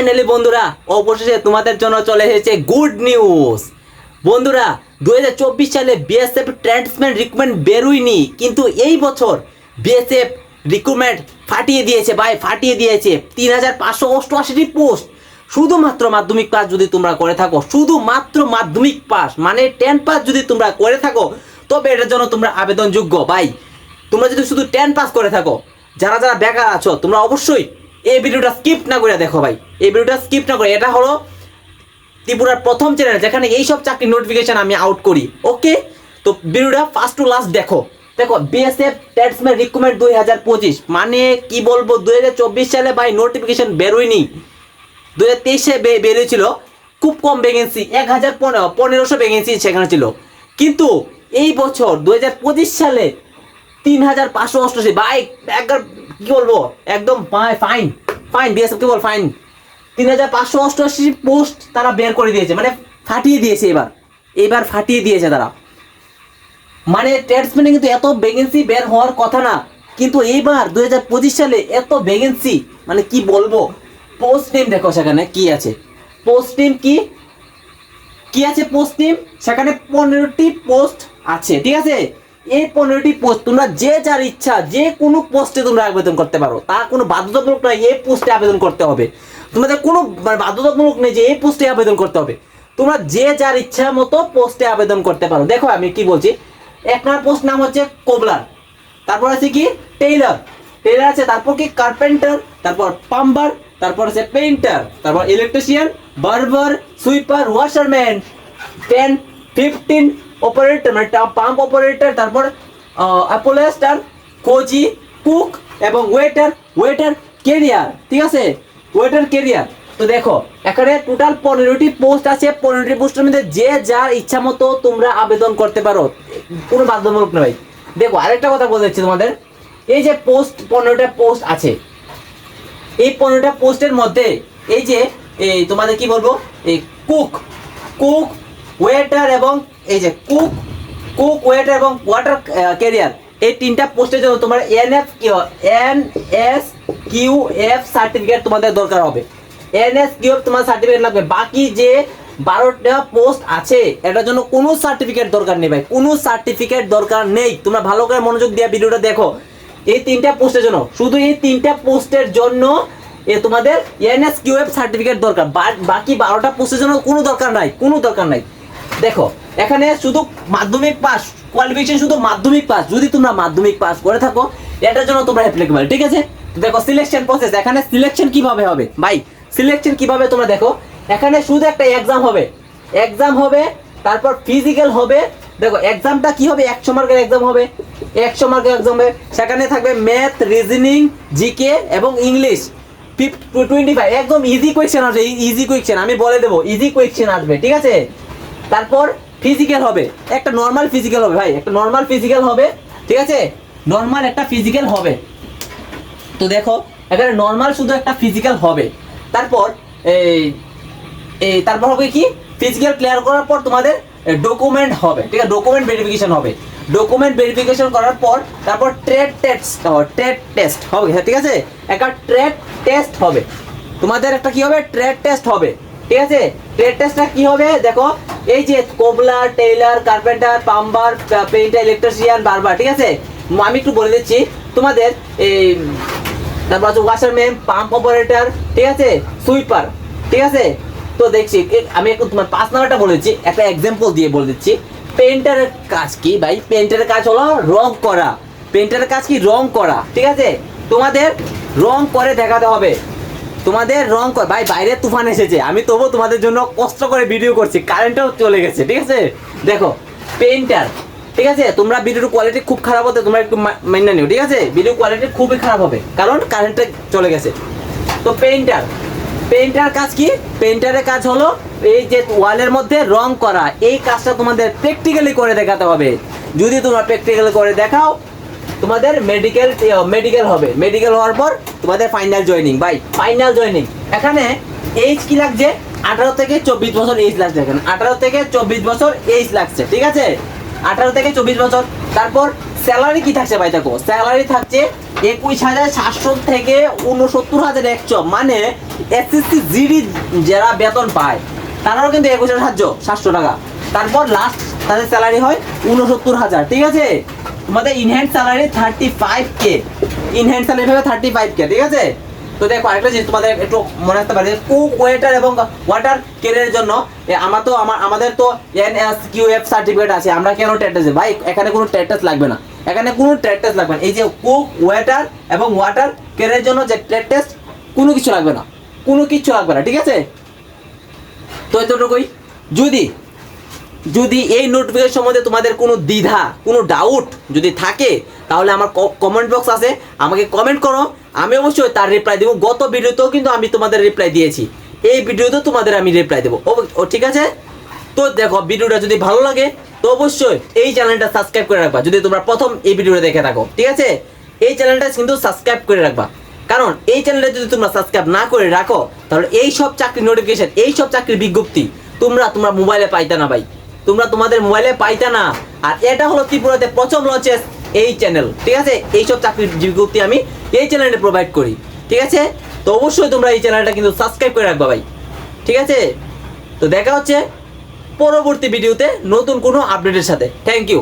Finally বন্ধুরা, অবশেষে তোমাদের জন্য চলে এসেছে গুড নিউজ বন্ধুরা দু হাজার চব্বিশ সালে বিএসএফ ট্রান্সমেন্ট রিক্রুটমেন্ট বেরোয়নি, কিন্তু এই বছর বিএসএফ রিক্রুটমেন্ট ফাটিয়ে দিয়েছে, ভাই, ফাটিয়ে দিয়েছে। তিন হাজার পাঁচশো অষ্টআশিটি পোস্ট শুধুমাত্র মাধ্যমিক পাস যদি তোমরা করে থাকো, শুধুমাত্র মাধ্যমিক পাস মানে টেন পাস যদি তোমরা করে থাকো, তবে এটার জন্য তোমরা আবেদনযোগ্য, ভাই। তোমরা যদি শুধু টেন পাস করে থাকো, যারা যারা বেকার আছো, তোমরা অবশ্যই এই ভিডিওটা স্কিপ না করে দেখো, ভাই। এই ভিডিওটা স্কিপ না করে, এটা হলো ত্রিপুরার প্রথম চ্যানেল যেখানে এইসব চাকরির নোটিফিকেশন আমি আউট করি ওকে তো ভিডিওটা ফার্স্ট টু লাস্ট দেখো। দেখো বিএসএফ ট্যাক্সম্যান রিক্রুটমেন্ট দুই হাজার পঁচিশ মানে কি বলব, দুই হাজার চব্বিশ সালে ভাই নোটিফিকেশান বেরোয়নি। দু হাজার তেইশে বেরিয়েছিল, খুব কম ভ্যাকেন্সি এক হাজার পনেরো, পনেরোশো ভ্যাকেন্সি সেখানে ছিল। কিন্তু এই বছর দু হাজার পঁচিশ সালে তিন হাজার পাঁচশো অষ্টআশি বাইক একবার কি বলব, একদম ফাইন ফাইন বিএসএফ কি বল ফাইন তিন হাজার পাঁচশো অষ্টআশি পোস্ট তারা বের করে দিয়েছে মানে ফাটিয়ে দিয়েছে এবার। এবার ফাটিয়ে দিয়েছে তারা। মানে ট্রেডসম্যানে কিন্তু এত ভ্যাকেন্সি বের হওয়ার কথা না, কিন্তু এইবার দু হাজার পঁচিশ সালে এত ভ্যাকেন্সি মানে কি বলব? পোস্ট নেম দেখো সেখানে কি আছে। পোস্ট নেম কি? কি আছে পোস্ট নেম সেখানে পনেরোটি পোস্ট আছে, ঠিক আছে? এই পনেরোটি পোস্ট তোমরা যে যার ইচ্ছা, যে কোনো পোস্টে তোমরা আবেদন করতে পারো। তার কোনো বাধ্যতামূলক নয়, এই পোস্টে আবেদন করতে হবে। তোমাদের কোনো মানে বাধ্যতামূলক নেই যে এই পোস্টে আবেদন করতে হবে। তোমরা যে যার ইচ্ছা মতো পোস্টে আবেদন করতে পারো। দেখো, আমি কি বলছি। এক নম্বর পোস্ট নাম হচ্ছে কোবলার। তারপর আছে কি? টেইলার। টেইলার আছে, তারপর কি? কার্পেন্টার, তারপর পাম্বার, তারপর আছে পেইন্টার, তারপর electrician, barber, sweeper, washerman ten fifteen operator মানে পাম্প অপারেটর, তারপর অ্যাপোলেস্টার কোচি কুক এবং ওয়েটার ওয়েটার, কেরিয়ার। ঠিক আছে? ওয়েটার কেরিয়ার তো দেখো, এখানে টোটাল পনেরোটি পোস্ট আছে, পনেরোটি পোস্টের মধ্যে যে যার ইচ্ছা মতো তোমরা আবেদন করতে পারো। কোনো বাধ্যতামূলক নয়। দেখো, আরেকটা কথা বলে দিচ্ছি তোমাদের। এই যে পোস্ট পনেরোটা পোস্ট আছে, এই পনেরোটা পোস্টের মধ্যে এই যে, এই তোমাদের কি বলব? এই কুক কুক ওয়েটার এবং এই যে কুক কুক ওয়েটার এবং ওয়াটার ক্যারিয়ার এই তিনটা পোস্টের জন্য তোমার N F Q N S Q F certificate তোমাদের দরকার হবে। এন এস কিউ এফ তোমার সার্টিফিকেট লাগবে। বাকি যে বারোটা পোস্ট আছে, এটার জন্য কোনো সার্টিফিকেট দরকার নেই ভাই। কোনো সার্টিফিকেট দরকার নেই। তোমরা ভালো করে মনোযোগ দিয়ে ভিডিওটা দেখো। এই তিনটা পোস্টের জন্য। শুধু এই তিনটা পোস্টের জন্য এ তোমাদের এন এনএস কিউএফ সার্টিফিকেট দরকার। বাকি বারোটা পোস্টের জন্য কোনো দরকার নাই। কোনো দরকার নাই। দেখো, এখানে শুধু মাধ্যমিক পাস কোয়ালিফিকেশন শুধু মাধ্যমিক পাস যদি তোমরা মাধ্যমিক পাস করে থাকো, এটার জন্য তোমরা অ্যাপ্লিকেবল ঠিক আছে? দেখো সিলেকশন প্রসেস এখানে সিলেকশন কীভাবে হবে? ভাই সিলেকশন কীভাবে তোমরা দেখো, এখানে শুধু একটা এক্সাম হবে। এক্সাম হবে, তারপর ফিজিক্যাল হবে, দেখো এক্সামটা কি হবে? একশো মার্কের এক্সাম হবে, একশো মার্কের এক্সাম হবে। সেখানে থাকবে ম্যাথ রিজনিং জিকে এবং ইংলিশ টোয়েন্টি ফাইভ একদম ইজি কোয়েশ্চেন আসবে ইজি কোয়েশ্চেন আমি বলে দেবো ইজি কোয়েশ্চেন আসবে, ঠিক আছে? তারপর ফিজিক্যাল হবে। একটা নর্মাল ফিজিক্যাল হবে ভাই একটা নর্মাল ফিজিক্যাল হবে ঠিক আছে? নর্মাল একটা ফিজিক্যাল হবে। তো দেখো এখানে নর্মাল শুধু একটা ফিজিক্যাল হবে। তারপর এই তারপর হবে কি? ফিজিক্যাল ক্লিয়ার করার পর তোমাদের ডকুমেন্ট হবে ঠিক আছে? ডকুমেন্ট ভেরিফিকেশন হবে। ডকুমেন্ট ভেরিফিকেশন করার পর তারপর ট্রেড টেস্ট ট্রেড টেস্ট হবে হ্যাঁ, ঠিক আছে? একটা ট্রেড টেস্ট হবে। তোমাদের একটা কি হবে? ট্রেড টেস্ট হবে ঠিক আছে? ট্রেড টেস্টটা কি হবে? দেখো এই যে cobbler, tailor, carpenter, plumber painter, electrician, barber, ঠিক আছে? আমি একটু বলে দিচ্ছি, তোমাদের এই, তারপর আছে ওয়াশারম্যান পাম্প অপারেটর ঠিক আছে? সুইপার ঠিক আছে? তো দেখছি আমি একটু তোমার পাঁচ নাম্বারটা বলেছি একটা এক্সাম্পল দিয়ে বলে দিচ্ছি। পেন্টারের কাজ কি ভাই? পেন্টারের কাজ হলো রং করা। পেন্টারের কাজ কি? রং করা, ঠিক আছে? তোমাদের রং করে দেখাতে হবে। তোমাদের রং কর। ভাই, বাইরে তুফান এসেছে। আমি তবু তোমাদের জন্য কষ্ট করে ভিডিও করছি। কারেন্টও চলে গেছে, ঠিক আছে? দেখো পেন্টার ঠিক আছে? তোমরা ভিডিওর কোয়ালিটি খুব খারাপ হতে তোমরা একটু মেনে নিও, ঠিক আছে? ভিডিও কোয়ালিটি খুবই খারাপ হবে, কারণ কারেন্টে চলে গেছে। তো পেইন্টার পেইন্টার কাজ কি? পেইন্টারের কাজ হলো এই যে ওয়ালের মধ্যে রং করা। এই কাজটা তোমাদের প্র্যাকটিক্যালি করে দেখাতে হবে। যদি তোমরা প্র্যাকটিক্যালি করে দেখাও, তোমাদের মেডিকেল মেডিকেল হবে। মেডিকেল হওয়ার পর তোমাদের final joining by final joining এখানে এইজ কি লাগছে? আঠারো থেকে চব্বিশ বছর এইজ লাগছে এখানে। আঠারো থেকে চব্বিশ বছর এইজ লাগছে, ঠিক আছে? আঠারো থেকে চব্বিশ বছর। তারপর স্যালারি কি থাকছে ভাই দেখো? স্যালারি থাকছে একুশ হাজার সাতশো থেকে উনসত্তর হাজার একশো। মানে এসএসসি জিডি যারা বেতন পায়, তারাও কিন্তু একুশ হাজার সাতশো সাতশো টাকা। তারপর লাস্ট তাদের স্যালারি হয় উনসত্তর হাজার, ঠিক আছে? তোমাদের in hand salary thirty five K in hand salary হবে থার্টি ফাইভ কে ঠিক আছে? তো দেখো আরেকটা জিনিস তোমাদের একটু মনে রাখতে পারে কুক ওয়েটার এবং ওয়াটার কেরিয়ারের জন্য আমার তো, আমার, আমাদের তো N S Q F certificate আছে, আমরা কেন টেস্ট ভাই, এখানে কোনো টেস্ট লাগবে না। এখানে কোনো টেস্ট লাগবে না। এই যে কুক ওয়েটার এবং ওয়াটার কেরিয়ারের জন্য যে টেস্ট কোনো কিছু লাগবে না। কোনো কিছু লাগবে না, ঠিক আছে? তো এতটুকুই। যদি যদি এই নোটিফিকেশন সম্বন্ধে তোমাদের কোনো দ্বিধা, কোনো ডাউট যদি থাকে, তাহলে আমার কমেন্ট বক্স আছে, আমাকে কমেন্ট করো। আমি অবশ্যই তার রিপ্লাই দেবো। গত ভিডিওতেও কিন্তু আমি তোমাদের রিপ্লাই দিয়েছি। এই ভিডিওতেও তোমাদের আমি রিপ্লাই দেবো। ও ঠিক আছে? তো দেখো, ভিডিওটা যদি ভালো লাগে, তো অবশ্যই এই চ্যানেলটা সাবস্ক্রাইব করে রাখবা। যদি তোমরা প্রথম এই ভিডিওটা দেখে থাকো, ঠিক আছে? এই চ্যানেলটা কিন্তু সাবস্ক্রাইব করে রাখবা। কারণ এই চ্যানেলটা যদি তোমরা সাবস্ক্রাইব না করে রাখো, তাহলে এই সব চাকরির নোটিফিকেশন এই সব চাকরির বিজ্ঞপ্তি তোমরা তোমরা মোবাইলে পাইতে না ভাই। তোমরা তোমাদের মোবাইলে পাইতে না। আর এটা হলো ত্রিপুরাতে প্রথম লঞ্চেস এই চ্যানেল ঠিক আছে? এইসব চাকরির বিজ্ঞপ্তি আমি এই চ্যানেলে প্রোভাইড করি, ঠিক আছে? তো অবশ্যই তোমরা এই চ্যানেলটা কিন্তু সাবস্ক্রাইব করে রাখবা ভাই, ঠিক আছে? তো দেখা হচ্ছে পরবর্তী ভিডিওতে নতুন কোনো আপডেটের সাথে। Thank you